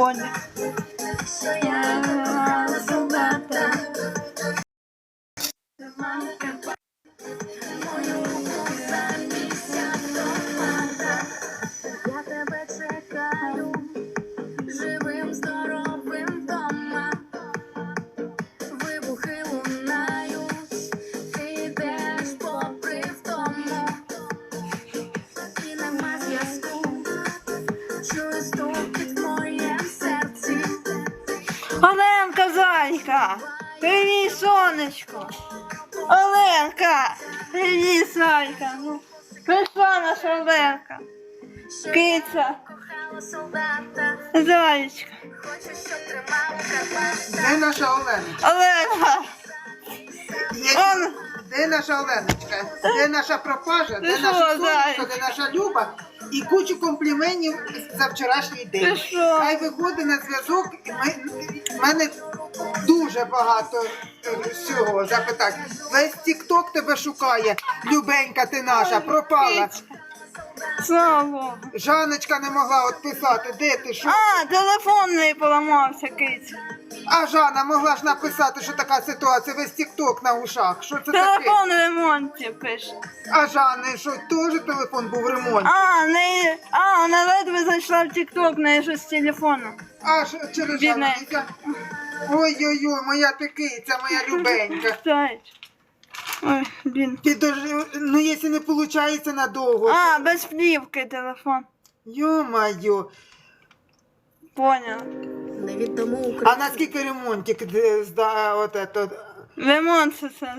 hapon. Uh, Оленка Зайка! Привіт, сонечко! Оленка! Привіт, Зайка! Ну, прийшла наша Оленка! Киця! Кохала солдата, Зайчка! Де наша Оленка? Оленка! Де наша Оленочка? Де наша пропажа? Де наша сонечко? Де наша Люба? І кучу компліментів за вчорашній день. Хай виходить на зв'язок. і ми- В мене дуже багато е, всього запитань. Весь тік-ток тебе шукає. Любенька ти наша, пропала. Слава Жаночка не могла відписати. Де ти? Що? А, телефон не поламався, киця. А Жанна могла ж написати, що така ситуація. Весь тік-ток на ушах. Що це таке? Телефон в ремонті пише. А Жанни, що теж телефон був в ремонті? А, не, а, вона ледве зайшла в Тік-Ток, на щось з телефону. Аж через. Жанну. Ой-ой-ой, моя пекиця, моя любенька. Ой, блін. Ти дож... Ну, якщо не виходить надовго. А, без плівки телефон. Йо-майо. Поняла. Невідому А наскільки ремонтик де- зда... от от... Ремонт все це.